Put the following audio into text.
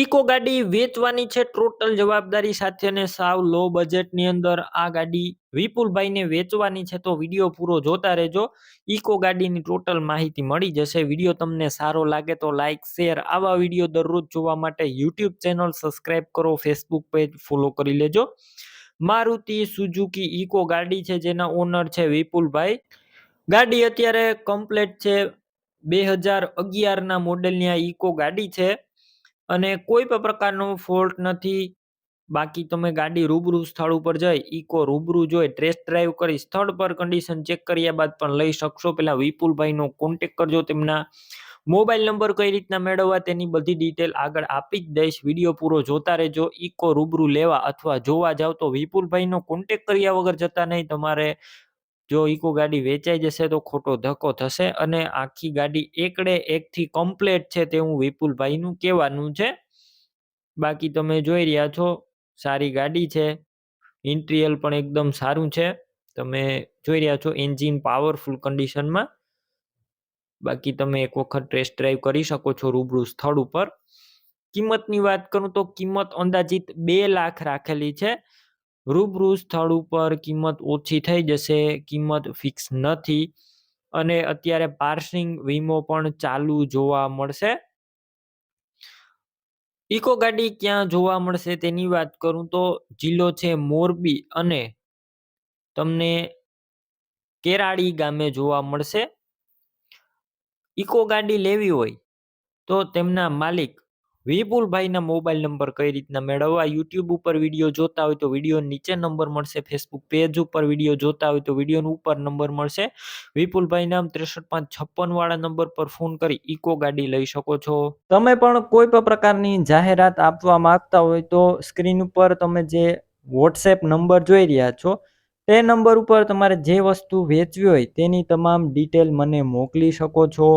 Eco ગાડી વેચવાની છે ટોટલ જવાબદારી સાથે અને સાવ લો બજેટની અંદર આ ગાડી વિપુલભાઈને વેચવાની છે. તો વીડિયો પૂરો જોતા રહેજો. ઇકો ગાડીની ટોટલ માહિતી મળી જશે. વીડિયો તમને સારો લાગે તો લાઇક શેર આવા વીડિયો દરરોજ જોવા માટે યુટ્યુબ ચેનલ સબસ્ક્રાઇબ કરો ફેસબુક પેજ ફોલો કરી લેજો. મારુતિ સુઝુકી ઇકો ગાડી છે જેના ઓનર છે વિપુલભાઈ. ગાડી અત્યારે કમ્પ્લેટ છે બે હજાર અગિયારના મોડેલની આ ઇકો ગાડી છે. અને કોઈ પણ પ્રકારનો ફોલ્ટ નથી. બાકી તમે ગાડી રૂબરૂ સ્થળ ઉપર જઈ ઇકો રૂબરૂ જોઈ ટેસ્ટ ડ્રાઈવ કરી, સ્થળ પર કન્ડિશન ચેક કર્યા બાદ પણ લઈ શકશો. પેલા વિપુલભાઈનો કોન્ટેક કરજો તેમના મોબાઈલ નંબર કઈ રીતના મેળવવા તેની બધી ડિટેલ આગળ આપી જ દઈશ. વીડિયો પૂરો જોતા રહેજો ઇકો રૂબરૂ લેવા અથવા જોવા જાવ તો વિપુલભાઈનો કોન્ટેક કર્યા વગર જતા નહીં. તમારે જો ઇકો ગાડી વેચાઈ જશે તો ખોટો ધક્કો થશે અને આખી ગાડી એકડે એકથી કમ્પ્લેટ છે તેવું વિપુલભાઈનું કહેવાનું છે. બાકી તમે જોઈ રહ્યા છો, સારી ગાડી છે, ઇન્ટિરિયલ પણ એકદમ સારું છે. તમે જોઈ રહ્યા છો એન્જિન પાવરફુલ કન્ડિશનમાં. બાકી તમે એક વખત ટેસ્ટ ડ્રાઈવ કરી શકો છો રૂબરૂ સ્થળ ઉપર. કિંમતની વાત કરું તો કિંમત અંદાજિત બે લાખ રાખેલી છે. રૂબરૂ સ્થળ ઉપર કિંમત ઓછી થઈ જશે, કિંમત ફિક્સ નથી અને અત્યારે પાર્સિંગ વીમો પણ ચાલુ જોવા મળશે. ઇકો ગાડી ક્યાં જોવા મળશે તેની વાત કરું તો જિલ્લો છે મોરબી અને તમને કેરાળી ગામે જોવા મળશે. ઇકો ગાડી લેવી હોય તો તેમના માલિક વિપુલભાઈના મોબાઈલ નંબર કઈ રીતના મેળવવા? યુટ્યુબ ઉપર વીડિયો જોતા હોય તો વીડિયો નીચે નંબર મળશે. ફેસબુક પેજ ઉપર વીડિયો જોતા હોય તો વીડિયો ઉપર નંબર મળશે. વિપુલભાઈ નામ ત્રેસઠ પાંચ છપ્પન વાળા નંબર પર ફોન કરી ઇકો ગાડી લઈ શકો છો. તમે પણ કોઈ પણ પ્રકારની જાહેરાત આપવા માંગતા હોય તો સ્ક્રીન ઉપર તમે જે વોટ્સએપ નંબર જોઈ રહ્યા છો, તે નંબર ઉપર તમારે જે વસ્તુ વેચવી હોય તેની તમામ ડિટેલ મને મોકલી શકો છો.